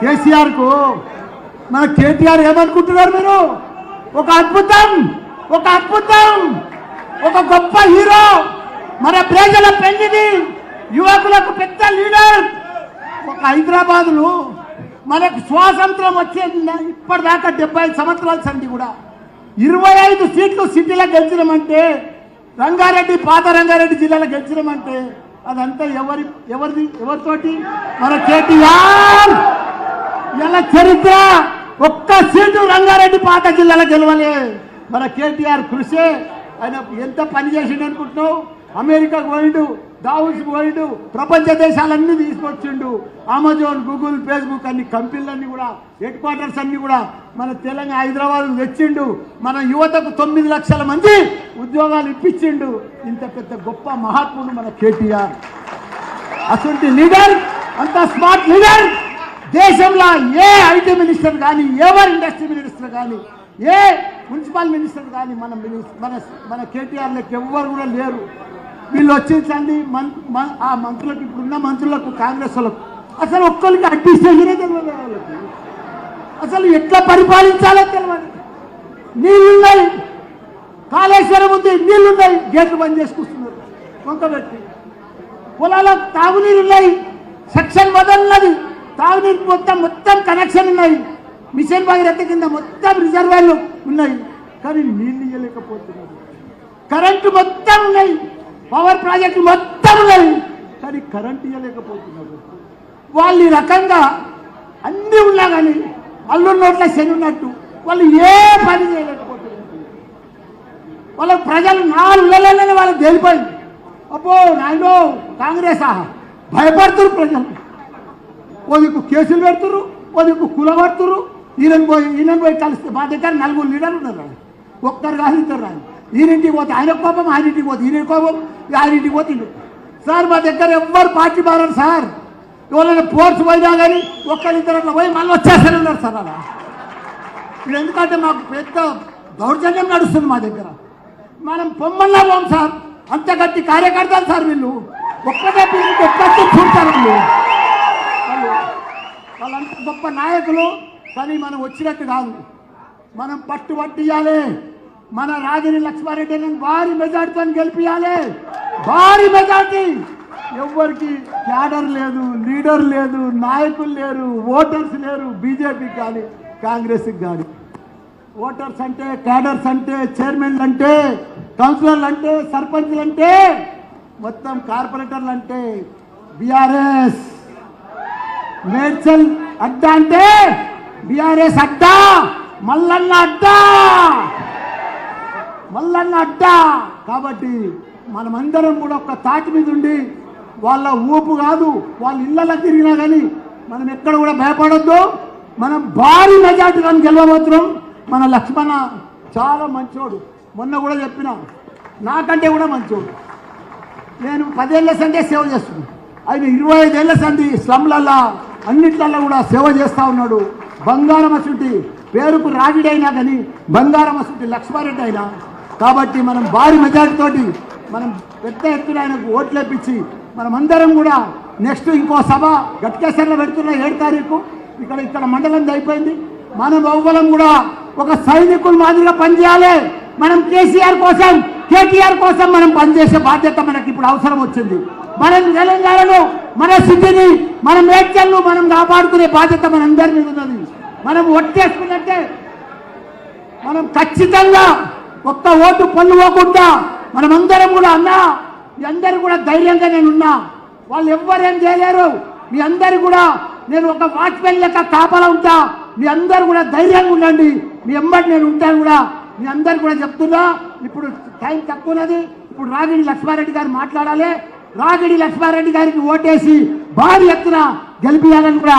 కేసీఆర్కు మన కేటీఆర్ ఏమనుకుంటున్నారు మీరు? ఒక అద్భుతం ఒక అద్భుతం ఒక గొప్ప హీరో. మన ప్రజల పెళ్ళిది యువకులకు పెద్ద లీడర్. ఒక హైదరాబాదులో మనకు స్వాతంత్రం వచ్చేది ఇప్పటిదాకా డెబ్బై సంవత్సరాలు సంవత్సరాల సంది కూడా. ఇరవై ఐదు సీట్లు సిటీలో గెలిచినామంటే రంగారెడ్డి పాత రంగారెడ్డి జిల్లాలో గెలిచినామంటే అదంతా ఎవరి ఎవరిది ఎవరితోటి? మన కేటీఆర్! ఇలా చరిత్ర ఒక్క సీటు రంగారెడ్డి పాత జిల్లాలో గెలవలే. మన కేటీఆర్ కృషి. ఆయన ఎంత పని చేసిండు అనుకుంటున్నావు? అమెరికాకు పోయిండు దావుస్ పోయిండు ప్రపంచ దేశాలన్నీ తీసుకొచ్చిండు. అమెజాన్ గూగుల్ ఫేస్బుక్ అన్ని కంపెనీలన్నీ కూడా హెడ్ క్వార్టర్స్ అన్ని కూడా మన తెలంగాణ హైదరాబాద్ తెచ్చిండు. మన యువతకు తొమ్మిది లక్షల మంది ఉద్యోగాలు ఇప్పించిండు. ఇంత పెద్ద గొప్ప మహాత్ముడు మన కేటీఆర్. అటువంటి లీడర్ అంత స్మార్ట్ లీడర్. దేశంలో ఏ ఐటీ మినిస్టర్ కానీ ఎవరు ఇండస్ట్రీ మినిస్టర్ కానీ ఏ మున్సిపల్ మినిస్టర్ కానీ మన మన మన కేటీఆర్లకు ఎవ్వరు కూడా లేరు. వీళ్ళు వచ్చేసండి మన్ ఆ మంత్రులకు ఇప్పుడున్న మంత్రులకు కాంగ్రెస్ వాళ్ళకు. అసలు ఒక్కరికి అడ్మినిస్ట్రేషనే తెలియదు వాళ్ళకి. అసలు ఎట్లా పరిపాలించాలో తెలియదు నీళ్ళున్నాయి కాళేశ్వరం ఉంది నీళ్ళున్నాయి గేట్లు బంద్ చేసుకొస్తున్నారు కొంత పెట్టి. పొలాలకు తాగునీరున్నాయి. సెక్షన్ వదలన్నది తాగునీరు మొత్తం మొత్తం కనెక్షన్ ఉన్నాయి. మిషన్ భగీరథ కింద మొత్తం రిజర్వాయర్లు ఉన్నాయి. కానీ నీళ్ళు ఇవ్వలేకపోతున్నారు కరెంటు మొత్తం ఉన్నాయి. పవర్ ప్రాజెక్టు మొత్తం ఉన్నాయి. కానీ కరెంటు ఇవ్వలేకపోతున్నారు వాళ్ళు ఈ రకంగా అన్నీ ఉన్నా కానీ అల్లు నోట్ల శని ఉన్నట్టు వాళ్ళు ఏ పని చేయలేకపోతున్నారు. వాళ్ళ ప్రజలు నాలుగు నెలలనే వాళ్ళకి తెలిపోయింది అబ్బో నాయనో కాంగ్రెస్ ఆహా భయపడుతున్నారు ప్రజలు. ఓ కేసులు పెడుతురు ఓ కులబడుతురు ఈయన పోయి ఈయన పోయి కలిస్తే మా దగ్గర నలుగురు లీడర్లు ఉన్నారు ఒక్కరు కాదు ఇద్దరు రాదు ఈయనింటికి పోతే ఆయన కోపం ఆయన ఇంటికి పోతే ఈయన కోపం ఆయన ఇంటికి పోతే సార్ మా దగ్గర ఎవ్వరు పార్టీ మారారు సార్. ఎవరైనా ఫోర్స్ పోయినా కానీ ఒక్కరిద్దరు అట్లా పోయి మళ్ళీ వచ్చేస్తారన్నారు సార్ అలా. ఇప్పుడు ఎందుకంటే మాకు పెద్ద దౌర్జన్యం నడుస్తుంది మా దగ్గర. మనం పొమ్మల్లా పోం సార్. అంత గట్టి కార్యకర్తలు సార్ వీళ్ళు. ఒక్కటే పిల్లలకి ఒక్కటే చూడతారు వీళ్ళు? వాళ్ళంత గొప్ప నాయకులు కానీ మనం వచ్చినట్టు కాదు. మనం పట్టుబట్టియాలి మన రాగిని లక్ష్మారెడ్డిని భారీ మెజార్టీతో గెలిపియాలి. భారీ మెజార్టీ. ఎవరికి క్యాడర్ లేదు లీడర్ లేదు నాయకులు లేరు ఓటర్స్ లేరు బీజేపీకి కానీ కాంగ్రెస్కి కానీ. ఓటర్స్ అంటే క్యాడర్స్ అంటే చైర్మన్లు అంటే కౌన్సిలర్లు అంటే సర్పంచ్లు అంటే మొత్తం కార్పొరేటర్లు అంటే బీఆర్ఎస్. మేడ్చల్ అడ్డా అంటే బిఆర్ఎస్ అడ్డా మల్లన్న అడ్డా. మల్లన్న అడ్డా. కాబట్టి మనమందరం కూడా ఒక తాటి మీద ఉండి వాళ్ళ ఊపు కాదు వాళ్ళ ఇళ్ళలో తిరిగినా కానీ మనం ఎక్కడ కూడా భయపడొద్దు. మనం భారీ మెజార్టీగా గెలవబోతున్నాం. మన లక్ష్మణ చాలా మంచోడు. మొన్న కూడా చెప్పిన నాకంటే కూడా మంచోడు. నేను పదేళ్ళ సందే సేవ చేస్తున్నాను ఆయన ఇరవై ఐదేళ్ళ సంది స్లమ్లల్లా అన్నిట్లల్లో కూడా సేవ చేస్తా ఉన్నాడు. బంగారం అసుంటి పేరుకు రాజుడైనా కానీ బంగారం అసుంటి లక్ష్మారెడ్డి అయినా. కాబట్టి మనం భారీ మెజార్టీతోటి మనం పెద్ద ఎత్తున ఆయనకు ఓట్లు ఇప్పించి మనం అందరం కూడా నెక్స్ట్ ఇంకో సభ గట్కేశ్వర్లో పెడుతున్న ఏడు తారీఖు. ఇక్కడ ఇక్కడ మండలం అయిపోయింది. మనం ఎవ్వరం కూడా ఒక సైనికుల మాదిరిగా పనిచేయాలి. మనం కేసీఆర్ కోసం కేటీఆర్ కోసం మనం పనిచేసే బాధ్యత మనకి ఇప్పుడు అవసరం వచ్చింది. మనం తెలంగాణలో మన స్థితిని మన మేడ్చల్ను మనం కాపాడుకునే బాధ్యత మనందరి మీద ఉన్నది. మనం ఒట్టేసుకున్నట్టే మనం ఖచ్చితంగా ఒక్క ఓటు పొందుకోకుండా మనమందరం కూడా అన్నా మీ అందరు కూడా ధైర్యంగా నేను ఉన్నా. వాళ్ళు ఎవ్వరేం చేయలేరు. మీ అందరు కూడా నేను ఒక వాచ్మెన్ లెక్క కాపలా ఉంటా. మీ అందరు కూడా ధైర్యంగా ఉండండి. మీ ఎంబడి నేను ఉంటాను కూడా మీ అందరు కూడా చెప్తున్నా. ఇప్పుడు టైం తక్కువ ఉన్నది. ఇప్పుడు రాగిణి లక్ష్మారెడ్డి గారు మాట్లాడాలి. రాగిడి లక్ష్మారెడ్డి గారికి ఓటేసి భారీ ఎత్తున గెలిపియాలని కూడా